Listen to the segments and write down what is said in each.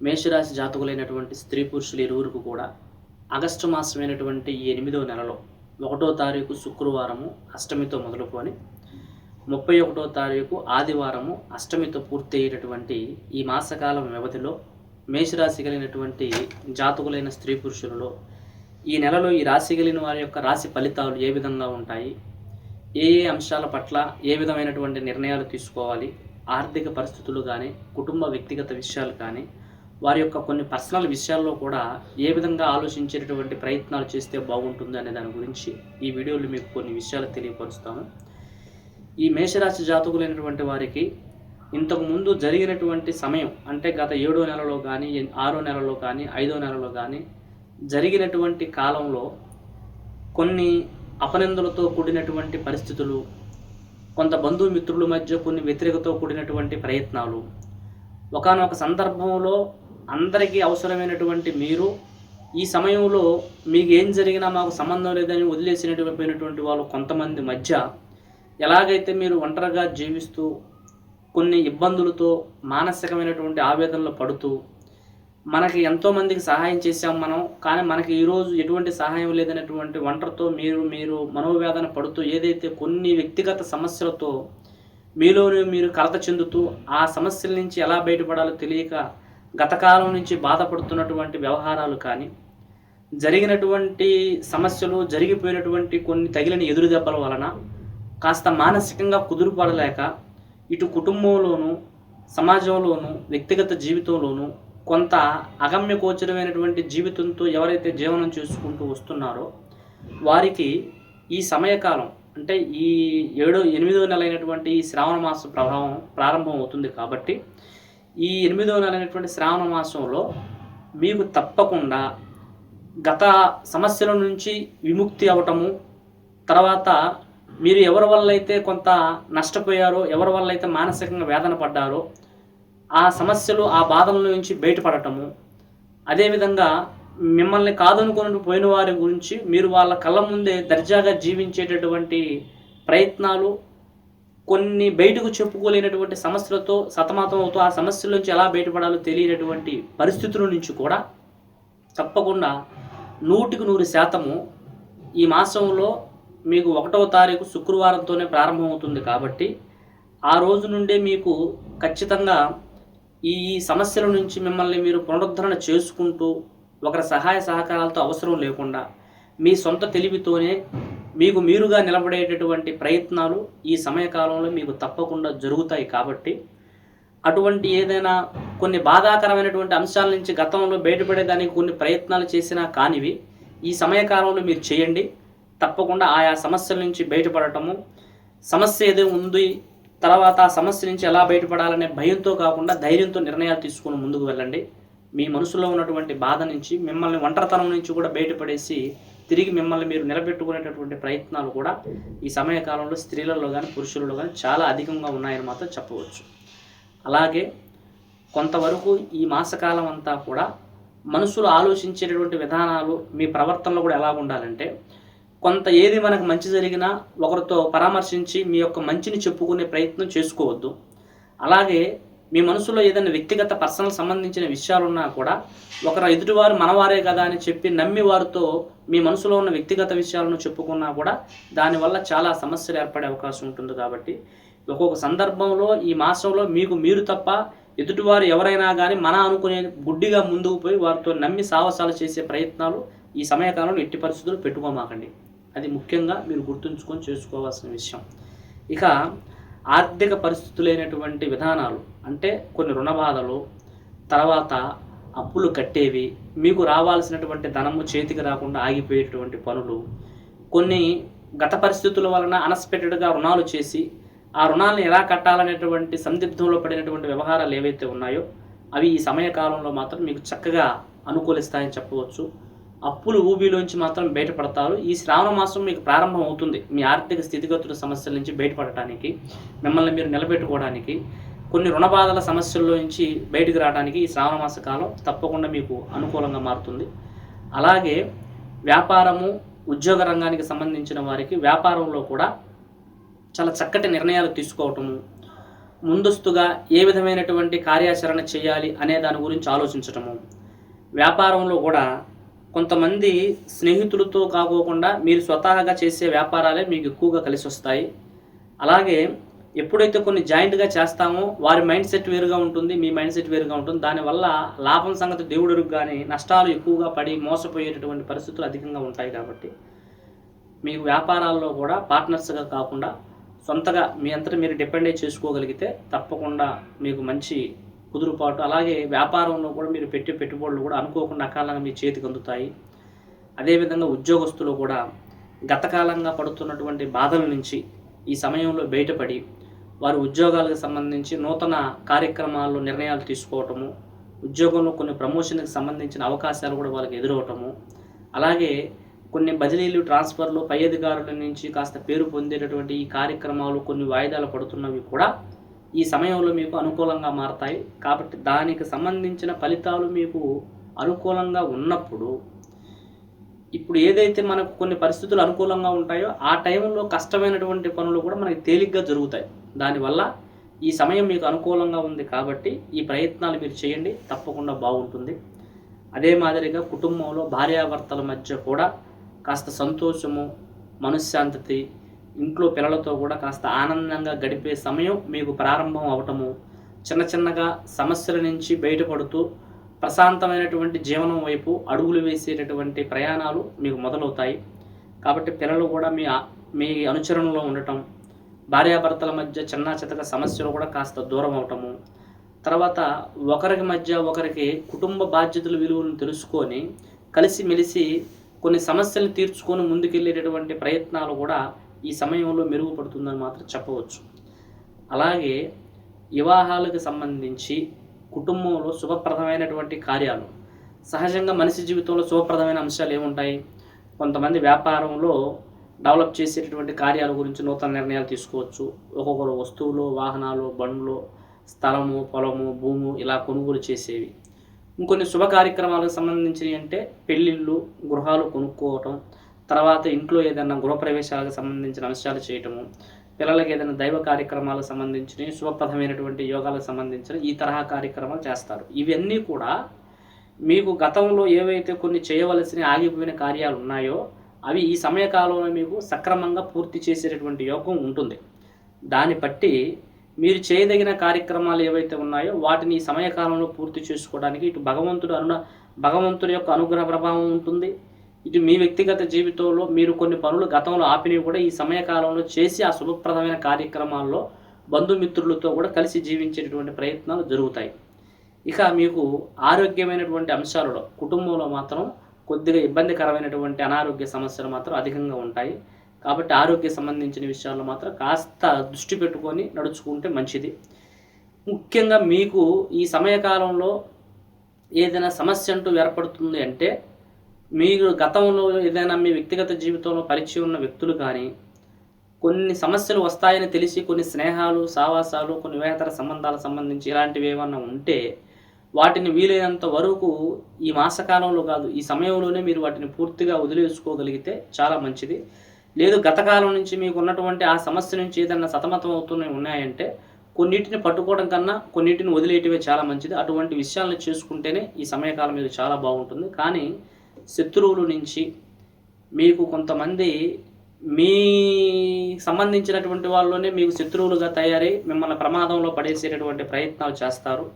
మేషరాశి జాతకులైనటువంటి స్త్రీ పురుషులు ఇరువురికి కూడా ఆగస్టు మాసమైనటువంటి ఎనిమిదో నెలలో ఒకటో తారీఖు శుక్రవారము అష్టమితో మొదలుకొని ముప్పై ఒకటో తారీఖు ఆదివారము అష్టమితో పూర్తి అయినటువంటి ఈ మాసకాలం వ్యవధిలో మేషరాశి కలిగినటువంటి జాతకులైన స్త్రీ పురుషులలో ఈ నెలలో ఈ రాశి కలిగిన వారి యొక్క రాశి ఫలితాలు ఏ విధంగా ఉంటాయి? ఏ ఏ అంశాల పట్ల ఏ విధమైనటువంటి నిర్ణయాలు తీసుకోవాలి? ఆర్థిక పరిస్థితులు కానీ కుటుంబ వ్యక్తిగత విషయాలు కానీ వారి యొక్క కొన్ని పర్సనల్ విషయాల్లో కూడా ఏ విధంగా ఆలోచించేటటువంటి ప్రయత్నాలు చేస్తే బాగుంటుంది అనే దాని గురించి ఈ వీడియోలో మీకు కొన్ని విషయాలు తెలియపరుస్తాను. ఈ మేషరాశి జాతకులైనటువంటి వారికి ఇంతకుముందు జరిగినటువంటి సమయం అంటే గత ఏడో నెలలో కానీ ఆరో నెలలో కానీ ఐదో నెలలో కానీ జరిగినటువంటి కాలంలో కొన్ని అపనిందలతో కూడినటువంటి పరిస్థితులు కొంత బంధుమిత్రుల మధ్య కొన్ని వ్యతిరేకతో కూడినటువంటి ప్రయత్నాలు ఒకానొక సందర్భంలో అందరికీ అవసరమైనటువంటి మీరు ఈ సమయంలో మీకు ఏం జరిగినా మాకు సంబంధం లేదని వదిలేసినటువంటి వాళ్ళు కొంతమంది మధ్య ఎలాగైతే మీరు ఒంటరిగా జీవిస్తూ కొన్ని ఇబ్బందులతో మానసికమైనటువంటి ఆవేదనలు పడుతూ మనకి ఎంతోమందికి సహాయం చేశాం మనం కానీ మనకి ఈరోజు ఎటువంటి సహాయం లేదనేటువంటి ఒంటరితో మీరు మీరు మనోవేదన పడుతూ ఏదైతే కొన్ని వ్యక్తిగత సమస్యలతో మీలోనే మీరు కలత చెందుతూ ఆ సమస్యల నుంచి ఎలా బయటపడాలో తెలియక గతకాలం నుంచి బాధపడుతున్నటువంటి వ్యవహారాలు కానీ జరిగినటువంటి సమస్యలు జరిగిపోయినటువంటి కొన్ని తగిలిన ఎదురు దెబ్బల వలన కాస్త మానసికంగా కుదురుపడలేక ఇటు కుటుంబంలోనూ సమాజంలోనూ వ్యక్తిగత జీవితంలోనూ కొంత అగమ్యకోచరమైనటువంటి జీవితంతో ఎవరైతే జీవనం చేసుకుంటూ వస్తున్నారో వారికి ఈ సమయకాలం అంటే ఈ ఏడో ఎనిమిదో నెల అయినటువంటి ఈ శ్రావణ మాస ప్రభావం ప్రారంభం అవుతుంది కాబట్టి ఈ ఎనిమిదవ నెల అనేటువంటి శ్రావణ మాసంలో మీకు తప్పకుండా గత సమస్యల నుంచి విముక్తి అవటము తర్వాత మీరు ఎవరి వల్ల అయితే కొంత నష్టపోయారో ఎవరి వల్ల అయితే మానసికంగా వేదన పడ్డారో ఆ సమస్యలు ఆ బాధల నుంచి బయటపడటము. అదేవిధంగా మిమ్మల్ని కాదనుకుని పోయిన వారి గురించి మీరు వాళ్ళ కళ్ళ ముందే దర్జాగా జీవించేటటువంటి ప్రయత్నాలు కొన్ని బయటకు చెప్పుకోలేనటువంటి సమస్యలతో సతమతం అవుతూ ఆ సమస్యల నుంచి ఎలా బయటపడాలో తెలియనటువంటి పరిస్థితుల నుంచి కూడా తప్పకుండా నూటికి నూరు శాతము ఈ మాసంలో మీకు ఒకటవ తారీఖు శుక్రవారంతోనే ప్రారంభమవుతుంది కాబట్టి ఆ రోజు నుండే మీకు ఖచ్చితంగా ఈ సమస్యల నుంచి మిమ్మల్ని మీరు పునరుద్ధరణ చేసుకుంటూ ఒకరి సహాయ సహకారాలతో అవసరం లేకుండా మీ సొంత తెలివితోనే మీకు మీరుగా నిలబడేటటువంటి ప్రయత్నాలు ఈ సమయకాలంలో మీకు తప్పకుండా జరుగుతాయి కాబట్టి అటువంటి ఏదైనా కొన్ని బాధాకరమైనటువంటి అంశాల నుంచి గతంలో బయటపడేదానికి కొన్ని ప్రయత్నాలు చేసినా కానివి ఈ సమయకాలంలో మీరు చేయండి. తప్పకుండా ఆయా సమస్యల నుంచి బయటపడటము సమస్య ఏదో ఉంది తర్వాత ఆ సమస్య నుంచి ఎలా బయటపడాలనే భయంతో కాకుండా ధైర్యంతో నిర్ణయాలు తీసుకుని ముందుకు వెళ్ళండి. మీ మనసులో ఉన్నటువంటి బాధ నుంచి మిమ్మల్ని ఒంటరితనం నుంచి కూడా బయటపడేసి తిరిగి మిమ్మల్ని మీరు నిలబెట్టుకునేటటువంటి ప్రయత్నాలు కూడా ఈ సమయకాలంలో స్త్రీలలో కానీ పురుషులలో కానీ చాలా అధికంగా ఉన్నాయని మాత్రం చెప్పవచ్చు. అలాగే కొంతవరకు ఈ మాసకాలం అంతా కూడా మనసులు ఆలోచించేటటువంటి విధానాలు మీ ప్రవర్తనలో కూడా ఎలా ఉండాలంటే కొంత ఏది మనకు మంచి జరిగినా ఒకరితో పరామర్శించి మీ యొక్క మంచిని చెప్పుకునే ప్రయత్నం చేసుకోవద్దు. అలాగే మీ మనసులో ఏదైనా వ్యక్తిగత పర్సనల్ సంబంధించిన విషయాలున్నా కూడా ఒకరు ఎదుటివారు మనవారే కదా అని చెప్పి నమ్మి వారితో మీ మనసులో ఉన్న వ్యక్తిగత విషయాలను చెప్పుకున్నా కూడా దానివల్ల చాలా సమస్యలు ఏర్పడే అవకాశం ఉంటుంది కాబట్టి ఒక్కొక్క సందర్భంలో ఈ మాసంలో మీకు మీరు తప్ప ఎదుటివారు ఎవరైనా కానీ మన అనుకునే గుడ్డిగా ముందుకు పోయి వారితో నమ్మి సాహసాలు చేసే ప్రయత్నాలు ఈ సమయకాలంలో ఎట్టి పరిస్థితులు పెట్టుకోమాకండి. అది ముఖ్యంగా మీరు గుర్తుంచుకొని చేసుకోవాల్సిన విషయం. ఇక ఆర్థిక పరిస్థితులైనటువంటి విధానాలు. అంటే కొన్ని రుణ బాధలు తర్వాత అప్పులు కట్టేవి మీకు రావాల్సినటువంటి ధనము చేతికి రాకుండా ఆగిపోయేటువంటి పనులు కొన్ని గత పరిస్థితుల వలన అన్ఎక్స్పెక్టెడ్గా రుణాలు చేసి ఆ రుణాలను ఎలా కట్టాలనేటువంటి సందిగ్ధంలో పడినటువంటి వ్యవహారాలు ఏవైతే ఉన్నాయో అవి ఈ సమయకాలంలో మాత్రం మీకు చక్కగా అనుకూలిస్తాయని చెప్పవచ్చు. అప్పులు ఊబిలోంచి మాత్రం బయటపడతారు. ఈ శ్రావణ మాసం మీకు ప్రారంభం అవుతుంది. మీ ఆర్థిక స్థితిగతుల సమస్యల నుంచి బయటపడటానికి మిమ్మల్ని మీరు నిలబెట్టుకోవడానికి. కొన్ని రుణ బాధల సమస్యల్లో నుంచి బయటకు రావడానికి ఈ శ్రావణ మాస కాలం తప్పకుండా మీకు అనుకూలంగా మారుతుంది. అలాగే వ్యాపారము ఉద్యోగ రంగానికి సంబంధించిన వారికి వ్యాపారంలో కూడా చాలా చక్కటి నిర్ణయాలు తీసుకోవటము ముందస్తుగా ఏ విధమైనటువంటి కార్యాచరణ చేయాలి అనే దాని గురించి ఆలోచించటము. వ్యాపారంలో కూడా కొంతమంది స్నేహితులతో కాకోకుండా మీరు స్వతహాగా చేసే వ్యాపారాలే మీకు ఎక్కువగా కలిసి వస్తాయి అలాగే ఎప్పుడైతే కొన్ని జాయింట్గా చేస్తామో వారి మైండ్ సెట్ వేరుగా ఉంటుంది మీ మైండ్ సెట్ వేరుగా ఉంటుంది. దానివల్ల లాభం సంగతి దేవుడు కానీ నష్టాలు ఎక్కువగా పడి మోసపోయేటటువంటి పరిస్థితులు అధికంగా ఉంటాయి కాబట్టి మీకు వ్యాపారాల్లో కూడా పార్ట్నర్స్గా కాకుండా సొంతగా మీ అంతటా మీరు డిపెండ్ అయి చేసుకోగలిగితే తప్పకుండా మీకు మంచి కుదురుపాటు. అలాగే వ్యాపారంలో కూడా మీరు పెట్టే పెట్టుబడులు కూడా అనుకోకుండా అకాలంగా మీ చేతికి అందుతాయి. అదేవిధంగా ఉద్యోగస్తులు కూడా గతకాలంగా పడుతున్నటువంటి బాధల నుంచి ఈ సమయంలో బయటపడి వారి ఉద్యోగాలకు సంబంధించి నూతన కార్యక్రమాల్లో నిర్ణయాలు తీసుకోవటము ఉద్యోగంలో కొన్ని ప్రమోషన్కి సంబంధించిన అవకాశాలు కూడా వాళ్ళకి ఎదురవటము. అలాగే కొన్ని బదిలీలు ట్రాన్స్ఫర్లు పై అధికారుల నుంచి కాస్త పేరు పొందేటటువంటి ఈ కార్యక్రమాలు కొన్ని వాయిదాలు పడుతున్నవి కూడా ఈ సమయంలో మీకు అనుకూలంగా మారతాయి. కాబట్టి దానికి సంబంధించిన ఫలితాలు మీకు అనుకూలంగా ఉన్నప్పుడు ఇప్పుడు ఏదైతే మనకు కొన్ని పరిస్థితులు అనుకూలంగా ఉంటాయో ఆ టైంలో కష్టమైనటువంటి పనులు కూడా మనకి తేలిగ్గా జరుగుతాయి. దానివల్ల ఈ సమయం మీకు అనుకూలంగా ఉంది కాబట్టి ఈ ప్రయత్నాలు మీరు చేయండి తప్పకుండా బాగుంటుంది. అదే మాదిరిగా కుటుంబంలో భార్యాభర్తల మధ్య కూడా కాస్త సంతోషము మనశ్శాంతి ఇంట్లో పిల్లలతో కూడా కాస్త ఆనందంగా గడిపే సమయం మీకు ప్రారంభం అవటము చిన్న చిన్నగా సమస్యల నుంచి బయటపడుతూ ప్రశాంతమైనటువంటి జీవనం వైపు అడుగులు వేసేటటువంటి ప్రయాణాలు మీకు మొదలవుతాయి. కాబట్టి పిల్లలు కూడా మీ మీ అనుచరణలో ఉండటం భార్యాభర్తల మధ్య చిన్న చితక సమస్యలు కూడా కాస్త దూరం అవటము. తర్వాత ఒకరికి మధ్య ఒకరికి కుటుంబ బాధ్యతల విలువలను తెలుసుకొని కలిసిమెలిసి కొన్ని సమస్యలను తీర్చుకొని ముందుకెళ్ళేటటువంటి ప్రయత్నాలు కూడా ఈ సమయంలో మెరుగుపడుతుందని మాత్రం చెప్పవచ్చు. అలాగే వివాహాలకు సంబంధించి కుటుంబంలో శుభప్రదమైనటువంటి కార్యాలు. సహజంగా మనిషి జీవితంలో శుభప్రదమైన అంశాలు ఏముంటాయి? కొంతమంది వ్యాపారంలో డెవలప్ చేసేటటువంటి కార్యాల గురించి నూతన నిర్ణయాలు తీసుకోవచ్చు. ఒక్కొక్కరు వస్తువులు వాహనాలు బండ్లు స్థలము పొలము భూము ఇలా కొనుగోలు చేసేవి. ఇంకొన్ని శుభ కార్యక్రమాలకు సంబంధించినవి అంటే పెళ్ళిళ్ళు గృహాలు కొనుక్కోవటం తర్వాత ఇంట్లో ఏదైనా గృహప్రవేశాలకు సంబంధించిన అంశాలు చేయటము పిల్లలకి ఏదైనా దైవ కార్యక్రమాలకు సంబంధించిన శుభప్రదమైనటువంటి యోగాలకు సంబంధించిన ఈ తరహా కార్యక్రమాలు చేస్తారు. ఇవన్నీ కూడా మీకు గతంలో ఏవైతే కొన్ని చేయవలసిన ఆగిపోయిన కార్యాలు ఉన్నాయో అవి ఈ సమయకాలంలో మీకు సక్రమంగా పూర్తి చేసేటటువంటి యోగం ఉంటుంది. దాన్ని బట్టి మీరు చేయదగిన కార్యక్రమాలు ఏవైతే ఉన్నాయో వాటిని ఈ సమయకాలంలో పూర్తి చేసుకోవడానికి ఇటు భగవంతుడు అనున భగవంతుడి యొక్క అనుగ్రహ ప్రభావం ఉంటుంది. ఇటు మీ వ్యక్తిగత జీవితంలో మీరు కొన్ని పనులు గతంలో ఆపినవి కూడా ఈ సమయకాలంలో చేసి ఆ శుభప్రదమైన కార్యక్రమాల్లో బంధుమిత్రులతో కూడా కలిసి జీవించేటటువంటి ప్రయత్నాలు జరుగుతాయి. ఇక మీకు ఆరోగ్యమైనటువంటి అంశాలలో కుటుంబంలో మాత్రం కొద్దిగా ఇబ్బందికరమైనటువంటి అనారోగ్య సమస్యలు మాత్రం అధికంగా ఉంటాయి. కాబట్టి ఆరోగ్య సంబంధించిన విషయాల్లో మాత్రం కాస్త దృష్టి పెట్టుకొని నడుచుకుంటే మంచిది. ముఖ్యంగా మీకు ఈ సమయకాలంలో ఏదైనా సమస్య అంటూ ఏర్పడుతుంది అంటే మీరు గతంలో ఏదైనా మీ వ్యక్తిగత జీవితంలో పరిచయం ఉన్న వ్యక్తులు కానీ కొన్ని సమస్యలు వస్తాయని తెలిసి కొన్ని స్నేహాలు సావాసాలు కొన్ని వేతర సంబంధాలకు సంబంధించి ఇలాంటివి ఏమన్నా ఉంటే వాటిని వీలైనంత వరకు ఈ మాసకాలంలో కాదు ఈ సమయంలోనే మీరు వాటిని పూర్తిగా వదిలేసుకోగలిగితే చాలా మంచిది. లేదు గతకాలం నుంచి మీకు ఉన్నటువంటి ఆ సమస్య నుంచి ఏదైనా సతమతం అవుతున్నవి ఉన్నాయంటే కొన్నిటిని పట్టుకోవడం కన్నా కొన్నిటిని వదిలేయటమే చాలా మంచిది. అటువంటి విషయాలను చేసుకుంటేనే ఈ సమయకాలం మీకు చాలా బాగుంటుంది. కానీ శత్రువుల నుంచి మీకు కొంతమంది మీ సంబంధించినటువంటి వాళ్ళలోనే మీకు శత్రువులుగా తయారై మిమ్మల్ని ప్రమాదంలో పడేసేటటువంటి ప్రయత్నాలు చేస్తారు.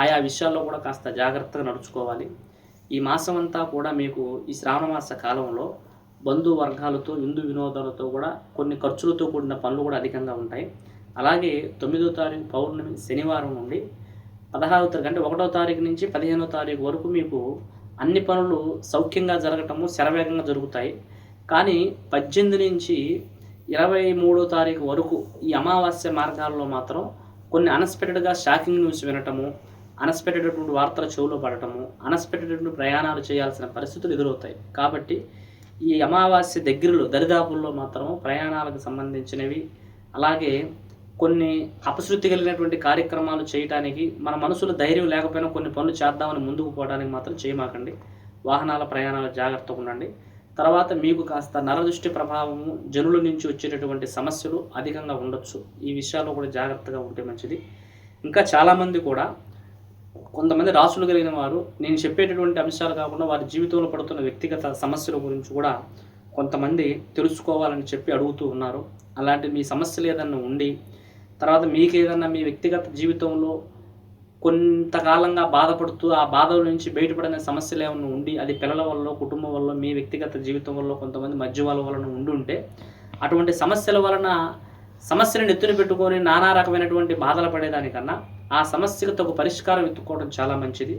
ఆయా విషయాల్లో కూడా కాస్త జాగ్రత్తగా నడుచుకోవాలి. ఈ మాసం అంతా కూడా మీకు ఈ శ్రావణమాస కాలంలో బంధువర్గాలతో విందు వినోదాలతో కూడా కొన్ని ఖర్చులతో కూడిన పనులు కూడా అధికంగా ఉంటాయి. అలాగే తొమ్మిదో తారీఖు పౌర్ణమి శనివారం నుండి పదహారో తారీఖు అంటే ఒకటో తారీఖు నుంచి పదిహేనో తారీఖు వరకు మీకు అన్ని పనులు సౌఖ్యంగా జరగటము శరవేగంగా జరుగుతాయి. కానీ పద్దెనిమిది నుంచి ఇరవై మూడో తారీఖు వరకు ఈ అమావాస్య మార్గాల్లో మాత్రం కొన్ని అన్ఎక్స్పెక్టెడ్గా షాకింగ్ న్యూస్ వినటము అనస్పెక్టెడ్ వార్తల చెవులో పడటము అనస్పెక్టెడ్ ప్రయాణాలు చేయాల్సిన పరిస్థితులు ఎదురవుతాయి. కాబట్టి ఈ అమావాస్య దగ్గరలో దరిదాపుల్లో మాత్రం ప్రయాణాలకు సంబంధించినవి అలాగే కొన్ని అపశృతి కలిగినటువంటి కార్యక్రమాలు చేయటానికి మన మనసులో ధైర్యం లేకపోయినా కొన్ని పనులు చేద్దామని ముందుకు పోవడానికి మాత్రం చేయమాకండి. వాహనాల ప్రయాణాలు జాగ్రత్తగా ఉండండి. తర్వాత మీకు కాస్త నరదృష్టి ప్రభావము జనుల నుంచి వచ్చేటటువంటి సమస్యలు అధికంగా ఉండొచ్చు. ఈ విషయాల్లో కూడా జాగ్రత్తగా ఉంటే మంచిది. ఇంకా చాలామంది కూడా కొంతమంది రాసులు కలిగిన వారు నేను చెప్పేటటువంటి అంశాలు కాకుండా వారి జీవితంలో పడుతున్న వ్యక్తిగత సమస్యల గురించి కూడా కొంతమంది తెలుసుకోవాలని చెప్పి అడుగుతూ ఉన్నారు. అలాంటి మీ సమస్యలు ఏదన్నా ఉండి తర్వాత మీకు ఏదన్నా మీ వ్యక్తిగత జీవితంలో కొంతకాలంగా బాధపడుతూ ఆ బాధల నుంచి బయటపడిన సమస్యలు ఏమైనా ఉండి అది పిల్లల వల్ల కుటుంబం వల్ల మీ వ్యక్తిగత జీవితం వల్ల కొంతమంది మధ్య వాళ్ళ వలన ఉండి ఉంటే అటువంటి సమస్యల వలన సమస్యలను ఎత్తున పెట్టుకొని నానా రకమైనటువంటి బాధలు పడేదానికన్నా ఆ సమస్యకు తగు పరిష్కారం ఎత్తుకోవడం చాలా మంచిది.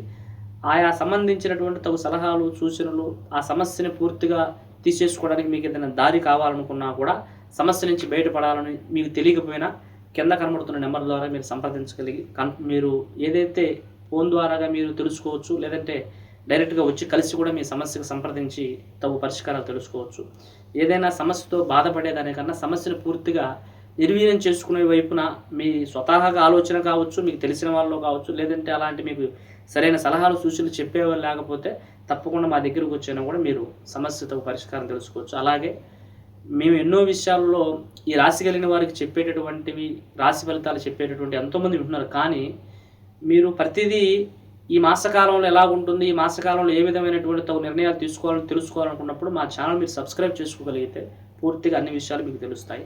ఆయా సంబంధించినటువంటి తగు సలహాలు సూచనలు ఆ సమస్యని పూర్తిగా తీసేసుకోవడానికి మీకు ఏదైనా దారి కావాలనుకున్నా కూడా సమస్య నుంచి బయటపడాలని మీకు తెలియకపోయినా కింద కనబడుతున్న నెంబర్ ద్వారా మీరు సంప్రదించగలిగి కన్ మీరు ఏదైతే ఫోన్ ద్వారాగా మీరు తెలుసుకోవచ్చు లేదంటే డైరెక్ట్గా వచ్చి కలిసి కూడా మీ సమస్యకు సంప్రదించి తగు పరిష్కారాలు తెలుసుకోవచ్చు. ఏదైనా సమస్యతో బాధపడేదానికన్నా సమస్యను పూర్తిగా నిర్వీర్యం చేసుకునే వైపున మీ స్వతహాగా ఆలోచన కావచ్చు మీకు తెలిసిన వాళ్ళు కావచ్చు లేదంటే అలాంటి మీకు సరైన సలహాలు సూచనలు చెప్పేవాళ్ళు లేకపోతే తప్పకుండా మా దగ్గరకు వచ్చినా కూడా మీరు సమస్యతో పరిష్కారం తెలుసుకోవచ్చు. అలాగే మేము ఎన్నో విషయాల్లో ఈ రాశి కలిగిన వారికి చెప్పేటటువంటివి రాశి ఫలితాలు చెప్పేటటువంటి ఎంతోమంది ఉంటున్నారు. కానీ మీరు ప్రతిదీ ఈ మాసకాలంలో ఎలా ఉంటుంది ఈ మాసకాలంలో ఏ విధమైనటువంటి తగు నిర్ణయాలు తీసుకోవాలని తెలుసుకోవాలనుకున్నప్పుడు మా ఛానల్ మీరు సబ్స్క్రైబ్ చేసుకోగలిగితే పూర్తిగా అన్ని విషయాలు మీకు తెలుస్తాయి.